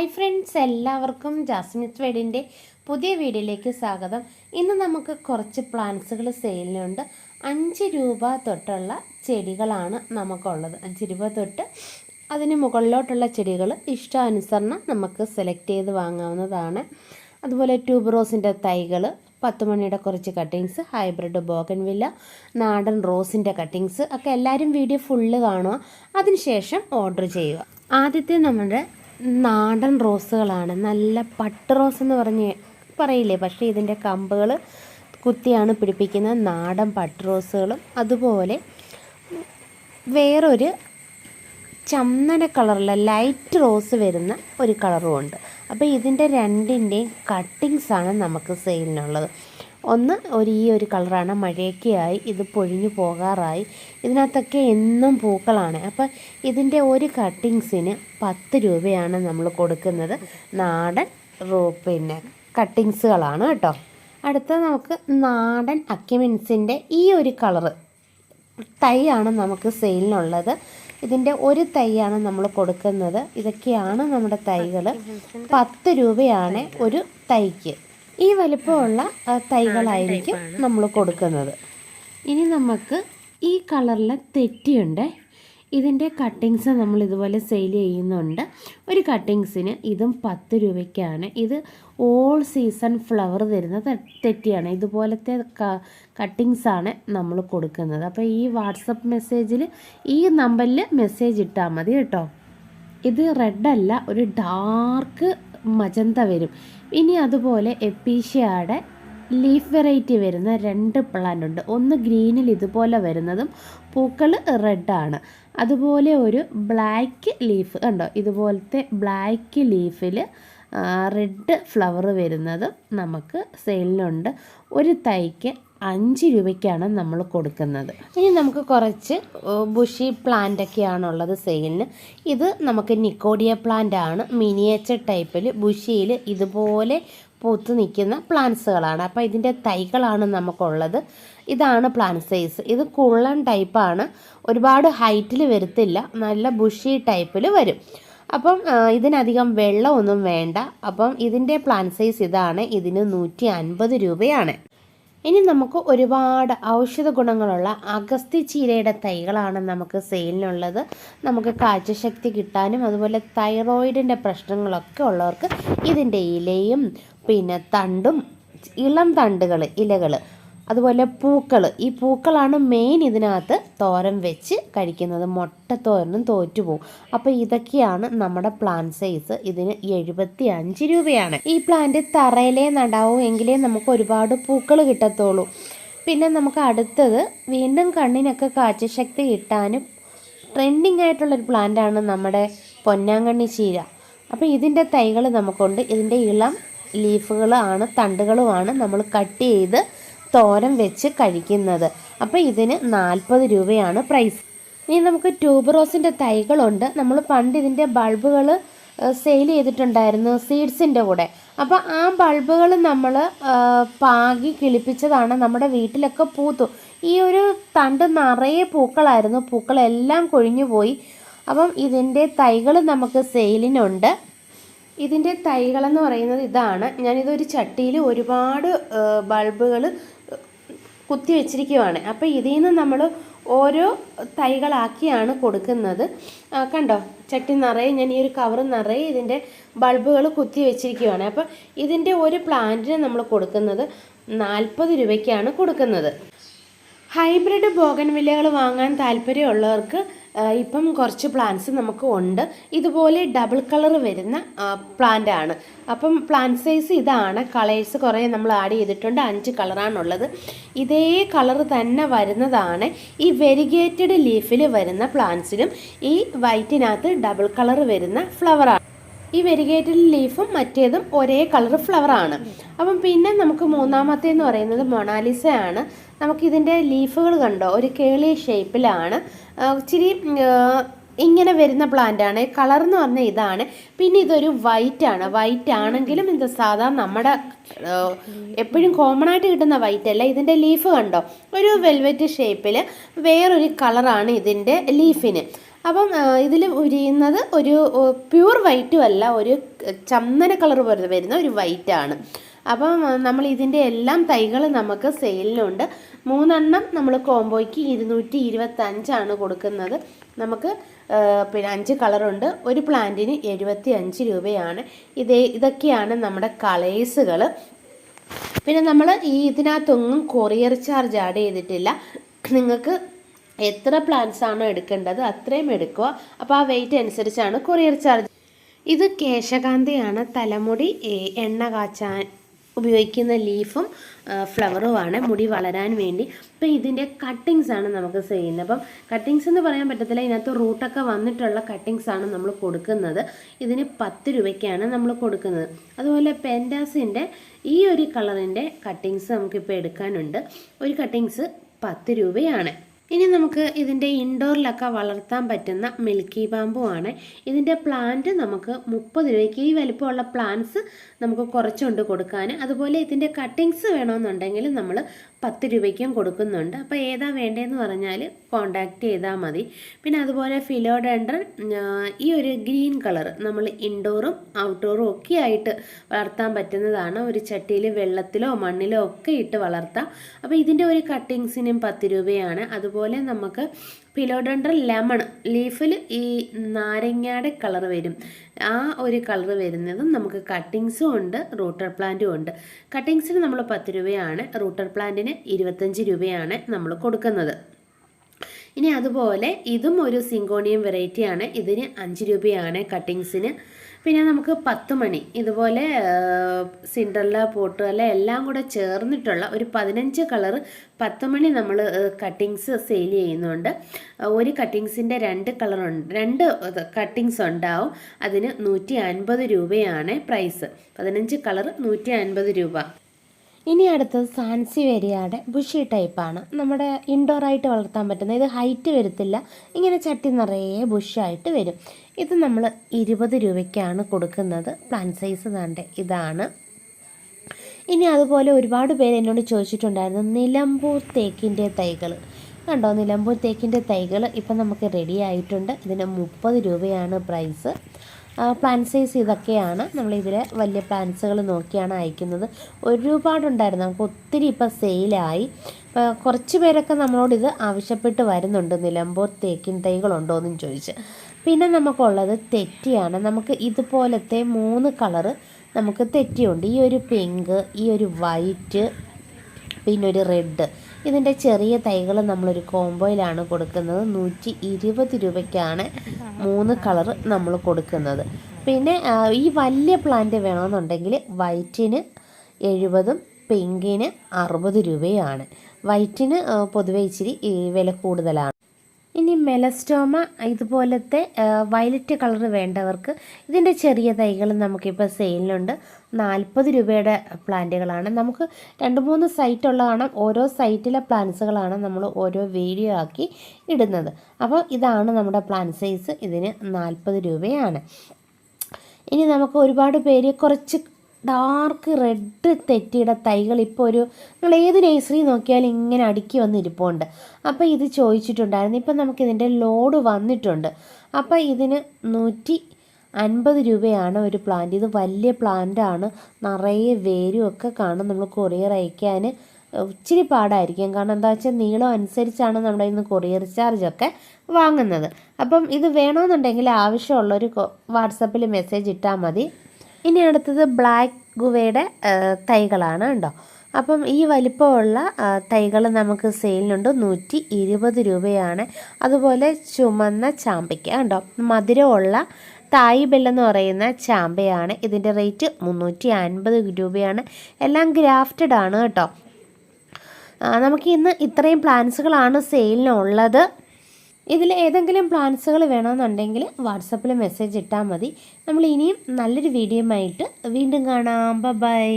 Hi friends എല്ലാവർക്കും ജാസ്മിത് വേഡിന്റെ പുതിയ വീഡിയോയിലേക്ക് സ്വാഗതം. ഇന്ന് നമുക്ക് കുറച്ച് പ്ലാന്റ്സുകൾ സെയിലിനുണ്ട് അഞ്ച് രൂപ തൊട്ടുള്ള ചെടികളാണ് നമുക്കുള്ളത്. അഞ്ച് രൂപ തൊട്ട് അതിന് മുകളിലോട്ടുള്ള ചെടികൾ ഇഷ്ടാനുസരണം നമുക്ക് സെലക്ട് ചെയ്ത് വാങ്ങാവുന്നതാണ്. അതുപോലെ ട്യൂബ് റോസിന്റെ തൈകൾ പത്ത് മണിയുടെ കുറച്ച് കട്ടിങ്സ് ഹൈബ്രിഡ് ബോഗൻവില്ല നാടൻ റോസിന്റെ കട്ടിങ്സ് ഒക്കെ എല്ലാവരും വീഡിയോ ഫുള്ള് കാണുക. അതിനുശേഷം ഓർഡർ ചെയ്യുക. ആദ്യത്തെ നമ്മുടെ നാടൻ റോസുകളാണ്. നല്ല പട്ട് റോസ് എന്ന് പറഞ്ഞ് പറയില്ലേ? പക്ഷേ ഇതിന്റെ കമ്പുകൾ കുത്തിയാണ് പിടിപ്പിക്കുന്ന നാടൻ പട്ട് റോസുകളും. അതുപോലെ വേറൊരു ചന്ദന കളറുള്ള ലൈറ്റ് റോസ് വരുന്ന ഒരു കളറും ഉണ്ട്. അപ്പോൾ ഇതിന്റെ രണ്ടിന്റെയും കട്ടിങ്സാണ് നമുക്ക് സെയിലിനുള്ളത്. ഒന്ന് ഒരു ഈ ഒരു കളറാണ്. മഴയൊക്കെ ആയി ഇത് പൊഴിഞ്ഞു പോകാറായി. ഇതിനകത്തൊക്കെ എന്നും പൂക്കളാണ്. അപ്പോൾ ഇതിന്റെ ഒരു കട്ടിങ്സിന് പത്ത് രൂപയാണ് നമ്മൾ കൊടുക്കുന്നത്. നാടൻ പിന്നെ കട്ടിങ്സുകളാണ് കേട്ടോ. അടുത്തത് നമുക്ക് നാടൻ അക്യുമിൻസിന്റെ ഈ ഒരു കളറ് തൈയാണ് നമുക്ക് സെയിലിനുള്ളത്. ഇതിന്റെ ഒരു തൈയാണ് നമ്മൾ കൊടുക്കുന്നത്. ഇതൊക്കെയാണ് നമ്മുടെ തൈകൾ പത്ത് രൂപയാണ് ഒരു തൈക്ക്. ഈ വലിപ്പമുള്ള തൈകളായിരിക്കും നമ്മൾ കൊടുക്കുന്നത്. ഇനി നമുക്ക് ഈ കളറിലെ തെറ്റിയുണ്ട്. ഇതിന്റെ കട്ടിങ്സ് നമ്മൾ ഇതുപോലെ സെയിൽ ചെയ്യുന്നുണ്ട്. ഒരു കട്ടിങ്സിന് ഇതും പത്ത് രൂപയ്ക്കാണ്. ഇത് ഓൾ സീസൺ ഫ്ലവർ തരുന്ന തെറ്റിയാണ്. ഇതുപോലത്തെ കട്ടിങ്സാണ് നമ്മൾ കൊടുക്കുന്നത്. അപ്പോൾ ഈ വാട്സപ്പ് മെസ്സേജിൽ ഈ നമ്പറിൽ മെസ്സേജ് ഇട്ടാൽ മതി കേട്ടോ. ഇത് റെഡല്ല ഒരു ഡാർക്ക് മജന്ത വരും. ഇനി അതുപോലെ എപ്പീഷ്യയുടെ ലീഫ് വെറൈറ്റി വരുന്ന രണ്ട് പ്ലാന്റ് ഉണ്ട്. ഒന്ന് ഗ്രീനിൽ ഇതുപോലെ വരുന്നതും പൂക്കൾ റെഡാണ് അതുപോലെ ഒരു ബ്ലാക്ക് ലീഫ് ഉണ്ടോ ഇതുപോലത്തെ ബ്ലാക്ക് ലീഫിൽ റെഡ് ഫ്ലവർ വരുന്നത് നമുക്ക് സെയിലിനുണ്ട് ഒരു തൈക്ക് അഞ്ച് രൂപയ്ക്കാണ് നമ്മൾ കൊടുക്കുന്നത്. ഇനി നമുക്ക് കുറച്ച് ബുഷി പ്ലാന്റ് ഒക്കെയാണുള്ളത് സെയിലിന് ഇത് നമുക്ക് നിക്കോഡിയ പ്ലാന്റ് ആണ്. മിനിയേച്ചർ ടൈപ്പിൽ ബുഷിയിൽ ഇതുപോലെ പൂത്ത് നിൽക്കുന്ന പ്ലാന്റ്സുകളാണ് അപ്പോൾ ഇതിന്റെ തൈകളാണ് നമുക്കുള്ളത്. ഇതാണ് പ്ലാന്റ് സൈസ് ഇത് കുള്ളൻ ടൈപ്പാണ് ഒരുപാട് ഹൈറ്റിൽ വരത്തില്ല. നല്ല ബുഷി ടൈപ്പിൽ വരും. അപ്പം ഇതിനധികം വെള്ളമൊന്നും വേണ്ട. അപ്പം ഇതിന്റെ പ്ലാൻ സൈസ് ഇതാണ്. ഇതിന് നൂറ്റി അൻപത് രൂപയാണ്. ഇനി നമുക്ക് ഒരുപാട് ഔഷധ ഗുണങ്ങളുള്ള അഗസ്തി ചീരയുടെ തൈകളാണ് നമുക്ക് സെയിലിനുള്ളത്. നമുക്ക് കാഴ്ചശക്തി കിട്ടാനും അതുപോലെ തൈറോയിഡിന്റെ പ്രശ്നങ്ങളൊക്കെ ഉള്ളവർക്ക് ഇതിന്റെ ഇലയും പിന്നെ തണ്ടും ഇളം തണ്ടുകൾ ഇലകൾ അതുപോലെ പൂക്കൾ ഈ പൂക്കളാണ് മെയിൻ ഇതിനകത്ത് തോരൻ വെച്ച് കഴിക്കുന്നത്. മുട്ട തോരനും തോറ്റുപോകും അപ്പോൾ ഇതൊക്കെയാണ് നമ്മുടെ പ്ലാന്റ് സൈസ് ഇതിന് എഴുപത്തി അഞ്ച് രൂപയാണ്. ഈ പ്ലാന്റ് തറയിലേ നടാവൂ എങ്കിലേ നമുക്ക് ഒരുപാട് പൂക്കൾ കിട്ടത്തുള്ളൂ. പിന്നെ നമുക്ക് അടുത്തത് വീണ്ടും കണ്ണിനൊക്കെ കാഴ്ചശക്തി കിട്ടാനും ട്രെൻഡിങ് ആയിട്ടുള്ളൊരു പ്ലാന്റാണ് നമ്മുടെ പൊന്നാങ്കണ്ണി ചീര. അപ്പോൾ ഇതിന്റെ തൈകൾ നമുക്കുണ്ട്. ഇതിന്റെ ഇളം ലീഫുകളാണ് തണ്ടുകളുമാണ് നമ്മൾ കട്ട് ചെയ്ത് തോരൻ വെച്ച് കഴിക്കുന്നത്. അപ്പോൾ ഇതിന് നാൽപ്പത് രൂപയാണ് പ്രൈസ് ഇനി നമുക്ക് ട്യൂബറോസിന്റെ തൈകളുണ്ട്. നമ്മൾ പണ്ട് ഇതിന്റെ ബൾബുകൾ സെയിൽ ചെയ്തിട്ടുണ്ടായിരുന്നു സീഡ്സിന്റെ കൂടെ. അപ്പോൾ ആ ബൾബുകൾ നമ്മൾ പാകി കിളിപ്പിച്ചതാണ് നമ്മുടെ വീട്ടിലൊക്കെ പൂത്തു. ഈ ഒരു തണ്ട് നിറയെ പൂക്കളായിരുന്നു. പൂക്കളെല്ലാം കൊഴിഞ്ഞു പോയി. അപ്പം ഇതിന്റെ തൈകൾ നമുക്ക് സെയിലിനുണ്ട് ഇതിന്റെ തൈകളെന്ന് പറയുന്നത് ഇതാണ്. ഞാനിതൊരു ചട്ടിയിൽ ഒരുപാട് ബൾബുകൾ കുത്തി വെച്ചിരിക്കുവാണ്. അപ്പോൾ ഇതിൽ നിന്ന് നമ്മൾ ഓരോ തൈകളാക്കിയാണ് കൊടുക്കുന്നത്. കണ്ടോ? ചട്ടി നിറയെ ഞാൻ ഈ ഒരു കവർ നിറയെ ഇതിന്റെ ബൾബുകൾ കുത്തി വെച്ചിരിക്കുവാണ്. അപ്പോൾ ഇതിന്റെ ഒരു പ്ലാന്റിന് നമ്മൾ കൊടുക്കുന്നത് നാൽപ്പത് രൂപയ്ക്കാണ് കൊടുക്കുന്നത്. ഹൈബ്രിഡ് ബോഗൻവില്ലകൾ വാങ്ങാൻ താല്പര്യമുള്ളവർക്ക് ഇപ്പം കുറച്ച് പ്ലാന്റ്സ് നമുക്ക് ഉണ്ട്. ഇതുപോലെ ഡബിൾ കളർ വരുന്ന പ്ലാന്റ് ആണ്. അപ്പം പ്ലാന്റ് സൈസ് ഇതാണ്. കളേഴ്സ് കുറേ നമ്മൾ ആഡ് ചെയ്തിട്ടുണ്ട്. അഞ്ച് കളറാണുള്ളത് ഇതേ കളർ തന്നെ വരുന്നതാണ്. ഈ വെരിഗേറ്റഡ് ലീഫിൽ വരുന്ന പ്ലാന്റ്സിലും ഈ വൈറ്റിനകത്ത് ഡബിൾ കളർ വരുന്ന ഫ്ലവറാണ് ഈ വെരിഗേറ്റഡ് ലീഫും മറ്റേതും ഒരേ കളർ ഫ്ലവറാണ് അപ്പം പിന്നെ നമുക്ക് മൂന്നാമത്തെ എന്ന് പറയുന്നത് മൊണാലിസ ആണ് നമുക്കിതിന്റെ ലീഫുകൾ കണ്ടോ? ഒരു കേളി ഷേപ്പിലാണ് ഇച്ചിരി ഇങ്ങനെ വരുന്ന പ്ലാന്റ് ആണ്. കളർ എന്ന് പറഞ്ഞാൽ ഇതാണ്. പിന്നെ ഇതൊരു വൈറ്റ് ആണ്. വൈറ്റ് ആണെങ്കിലും ഇത് സാധാരണ നമ്മുടെ എപ്പോഴും കോമൺ ആയിട്ട് കിട്ടുന്ന വൈറ്റ് അല്ല. ഇതിന്റെ ലീഫ് കണ്ടോ? ഒരു വെൽവെറ്റ് ഷേപ്പിൽ വേറൊരു കളറാണ് ഇതിന്റെ ലീഫിന് അപ്പം ഇതിൽ ഉരിയുന്നത് ഒരു പ്യൂർ വൈറ്റും അല്ല ഒരു ചന്ദന കളർ പോലെ വരുന്ന ഒരു വൈറ്റാണ്. അപ്പം നമ്മൾ ഇതിന്റെ എല്ലാം തൈകൾ നമുക്ക് സെയിലിനുണ്ട് മൂന്നെണ്ണം നമ്മൾ കോംബോയ്ക്ക് ഇരുന്നൂറ്റി ഇരുപത്തഞ്ചാണ് കൊടുക്കുന്നത്. നമുക്ക് പിന്നെ അഞ്ച് കളറുണ്ട്. ഒരു പ്ലാന്റിന് എഴുപത്തി അഞ്ച് രൂപയാണ്. ഇതേ ഇതൊക്കെയാണ് നമ്മുടെ കളേഴ്സുകൾ പിന്നെ നമ്മൾ ഈ ഇതിനകത്തൊന്നും കൊറിയർ ചാർജ് ആഡ് ചെയ്തിട്ടില്ല. നിങ്ങൾക്ക് എത്ര പ്ലാൻസ് ആണോ എടുക്കേണ്ടത് അത്രയും എടുക്കുക. അപ്പോൾ ആ വെയിറ്റ് അനുസരിച്ചാണ് കൊറിയർ ചാർജ് ഇത് കേശകാന്തിയാണ് തലമുടി എണ്ണ കാച്ചാൻ ഉപയോഗിക്കുന്ന ലീഫും ഫ്ലവറുമാണ് മുടി വളരാൻ വേണ്ടി. അപ്പോൾ ഇതിന്റെ കട്ടിങ്സ് ആണ് നമുക്ക് ചെയ്യുന്നത്. അപ്പം കട്ടിങ്സ് എന്ന് പറയാൻ പറ്റത്തില്ല. ഇതിനകത്ത് റൂട്ടൊക്കെ വന്നിട്ടുള്ള കട്ടിങ്സ് ആണ് നമ്മൾ കൊടുക്കുന്നത്. ഇതിന് പത്ത് രൂപയ്ക്കാണ് നമ്മൾ കൊടുക്കുന്നത്. അതുപോലെ പെൻഡാസിന്റെ ഈ ഒരു കളറിന്റെ കട്ടിങ്സ് നമുക്കിപ്പോൾ എടുക്കാനുണ്ട്. ഒരു കട്ടിങ്സ് പത്ത് രൂപയാണ്. ഇനി നമുക്ക് ഇതിന്റെ ഇൻഡോറിലൊക്കെ വളർത്താൻ പറ്റുന്ന മിൽക്കി ബാമ്പു ആണ്. ഇതിന്റെ പ്ലാന്റ് നമുക്ക് മുപ്പത് രൂപയ്ക്ക് ഈ വലിപ്പമുള്ള പ്ലാന്റ്സ് നമുക്ക് കുറച്ചുകൊണ്ട് കൊടുക്കാൻ. അതുപോലെ ഇതിന്റെ കട്ടിങ്സ് വേണമെന്നുണ്ടെങ്കിൽ നമ്മൾ പത്ത് രൂപയ്ക്കും കൊടുക്കുന്നുണ്ട്. അപ്പോൾ ഏതാ വേണ്ടതെന്ന് പറഞ്ഞാൽ കോണ്ടാക്ട് ചെയ്താൽ മതി. പിന്നെ അതുപോലെ ഫിലോഡെൻഡ്രൻ ഈ ഒരു ഗ്രീൻ കളർ നമ്മൾ ഇൻഡോറും ഔട്ട്ഡോറും ഒക്കെ ആയിട്ട് വളർത്താൻ പറ്റുന്നതാണ്. ഒരു ചട്ടിയിൽ വെള്ളത്തിലോ മണ്ണിലോ ഒക്കെ ഇട്ട് വളർത്താം. അപ്പോൾ ഇതിന്റെ ഒരു കട്ടിങ്സിനും പത്ത് രൂപയാണ്. അതുപോലെ നമുക്ക് പിലോഡണ്ടർ ലെമൺ ലീഫിൽ ഈ നാരങ്ങയുടെ കളർ വരും. ആ ഒരു കളർ വരുന്നതും നമുക്ക് കട്ടിങ്സും ഉണ്ട് റൂട്ടർ പ്ലാന്റും ഉണ്ട്. കട്ടിങ്സിന് നമ്മൾ പത്ത് രൂപയാണ് റൂട്ടർ പ്ലാന്റിന് ഇരുപത്തഞ്ച് രൂപയാണ് നമ്മൾ കൊടുക്കുന്നത്. ഇനി അതുപോലെ ഇതും ഒരു സിങ്കോണിയം വെറൈറ്റിയാണ് ഇതിന് അഞ്ച് രൂപയാണ് കട്ടിങ്സിന്. പിന്നെ നമുക്ക് പത്ത് മണി. ഇതുപോലെ സിൻഡർല അല്ല എല്ലാം കൂടെ ചേർന്നിട്ടുള്ള ഒരു പതിനഞ്ച് കളർ പത്ത് മണി നമ്മൾ കട്ടിങ്സ് സെയിൽ ചെയ്യുന്നുണ്ട്. ഒരു കട്ടിങ്സിന്റെ രണ്ട് കളറുണ്ട് രണ്ട് കട്ടിങ്സ് ഉണ്ടാവും. അതിന് നൂറ്റി അൻപത് രൂപയാണ് പ്രൈസ്. പതിനഞ്ച് കളർ നൂറ്റി അൻപത് രൂപ. ഇനി അടുത്തത് സാൻസി വേരിയാടെ ബുഷി ടൈപ്പാണ്. നമ്മുടെ ഇൻഡോറായിട്ട് വളർത്താൻ പറ്റുന്ന ഇത് ഹൈറ്റ് വരത്തില്ല ഇങ്ങനെ ചട്ടി നിറയെ ബുഷായിട്ട് വരും. ഇത് നമ്മൾ ഇരുപത് രൂപയ്ക്കാണ് കൊടുക്കുന്നത്. പ്ലാൻ സൈസ് തന്നെ ഇതാണ്. ഇനി അതുപോലെ ഒരുപാട് പേര് എന്നോട് ചോദിച്ചിട്ടുണ്ടായിരുന്നു നിലമ്പൂർ തേക്കിന്റെ തൈകൾ കണ്ടോ നിലമ്പൂർ തേക്കിന്റെ തൈകൾ ഇപ്പം നമുക്ക് റെഡി ആയിട്ടുണ്ട്. ഇതിന് മുപ്പത് രൂപയാണ് പ്രൈസ് പ്ലാൻ സൈസ് ഇതൊക്കെയാണ്. നമ്മളിതിൽ വലിയ പ്ലാൻസുകൾ നോക്കിയാണ് അയക്കുന്നത്. ഒരുപാടുണ്ടായിരുന്നു. നമുക്ക് ഒത്തിരി ഇപ്പം സെയിലായി ഇപ്പോൾ കുറച്ച് പേരൊക്കെ നമ്മളോട് ഇത് ആവശ്യപ്പെട്ട് വരുന്നുണ്ട്. നിലമ്പൂർ തേക്കിൻ തൈകളുണ്ടോ എന്നും ചോദിച്ച്. പിന്നെ നമുക്കുള്ളത് തെറ്റിയാണ്. നമുക്ക് ഇതുപോലത്തെ മൂന്ന് കളറ് നമുക്ക് തെറ്റിയുണ്ട്. ഈ ഒരു പിങ്ക് ഈ ഒരു വൈറ്റ് പിന്നെ ഒരു റെഡ് ഇതിന്റെ ചെറിയ തൈകൾ നമ്മളൊരു കോംബോയിലാണ് കൊടുക്കുന്നത്. നൂറ്റി ഇരുപത് രൂപയ്ക്കാണ് മൂന്ന് കളർ നമ്മൾ കൊടുക്കുന്നത്. പിന്നെ ഈ വലിയ പ്ലാന്റ് വേണമെന്നുണ്ടെങ്കിൽ വൈറ്റിന് എഴുപതും പിങ്കിന് അറുപത് രൂപയാണ്. വൈറ്റിന് പൊതുവെ ഇച്ചിരി വില കൂടുതലാണ്. ഇനി മെലസ്റ്റോമ ഇതുപോലത്തെ വയലറ്റ് കളർ വേണ്ടവർക്ക് ഇതിന്റെ ചെറിയ തൈകൾ നമുക്കിപ്പോൾ സെയിലിനുണ്ട്. നാൽപ്പത് രൂപയുടെ പ്ലാന്റുകളാണ്. നമുക്ക് രണ്ട് മൂന്ന് സൈറ്റ് ഉള്ളതാണ്. ഓരോ സൈറ്റിലെ പ്ലാന്റ്സുകളാണ് നമ്മൾ ഓരോ വീഡിയോ ആക്കി ഇടുന്നത്. അപ്പോൾ ഇതാണ് നമ്മുടെ പ്ലാൻ സൈസ്. ഇതിന് നാൽപ്പത് രൂപയാണ്. ഇനി നമുക്ക് ഒരുപാട് പേര് കുറച്ച് ഡാർക്ക് റെഡ് തെറ്റിയുടെ തൈകൾ ഇപ്പോൾ ഒരു നിങ്ങൾ ഏത് നേഴ്സറി നോക്കിയാലും ഇങ്ങനെ അടുക്കി വന്ന് ഇരിപ്പുണ്ട്. അപ്പോൾ ഇത് ചോദിച്ചിട്ടുണ്ടായിരുന്നു. ഇപ്പം നമുക്കിതിന്റെ ലോഡ് വന്നിട്ടുണ്ട്. അപ്പോൾ ഇതിന് നൂറ്റി അൻപത് രൂപയാണ് ഒരു പ്ലാന്റ് ഇത് വലിയ പ്ലാന്റാണ് നിറയെ വേരും ഒക്കെ കാണും. നമ്മൾ കൊറിയർ അയക്കാൻ ഇച്ചിരി പാടായിരിക്കും. കാരണം എന്താ വെച്ചാൽ നീളം അനുസരിച്ചാണ് നമ്മുടെ ഇന്ന് കൊറിയർ ചാർജൊക്കെ വാങ്ങുന്നത്. അപ്പം ഇത് വേണമെന്നുണ്ടെങ്കിൽ ആവശ്യമുള്ളൊരു വാട്സപ്പിൽ മെസ്സേജ് ഇട്ടാൽ മതി. ഇനി അടുത്തത് ബ്ലാക്ക് ഗുവയുടെ തൈകളാണ് കേട്ടോ. അപ്പം ഈ വലിപ്പമുള്ള തൈകൾ നമുക്ക് സെയിലിനുണ്ട്. നൂറ്റി ഇരുപത് രൂപയാണ്. അതുപോലെ ചുമന്ന ചാമ്പയ്ക്ക കണ്ടോ? മധുരമുള്ള തായ് ബെല്ലെന്ന് പറയുന്ന ചാമ്പയാണ്. ഇതിന്റെ റേറ്റ് മുന്നൂറ്റി അൻപത് രൂപയാണ്. എല്ലാം ഗ്രാഫ്റ്റഡ് ആണ് കേട്ടോ നമുക്ക് ഇന്ന് ഇത്രയും പ്ലാൻസുകളാണ് സെയിലിനുള്ളത്. ഇതിൽ ഏതെങ്കിലും പ്ലാൻസുകൾ വേണമെന്നുണ്ടെങ്കിൽ വാട്സപ്പിൽ മെസ്സേജ് ഇട്ടാൽ മതി. നമ്മൾ ഇനിയും നല്ലൊരു വീഡിയോ ആയിട്ട് വീണ്ടും കാണാം. ബൈ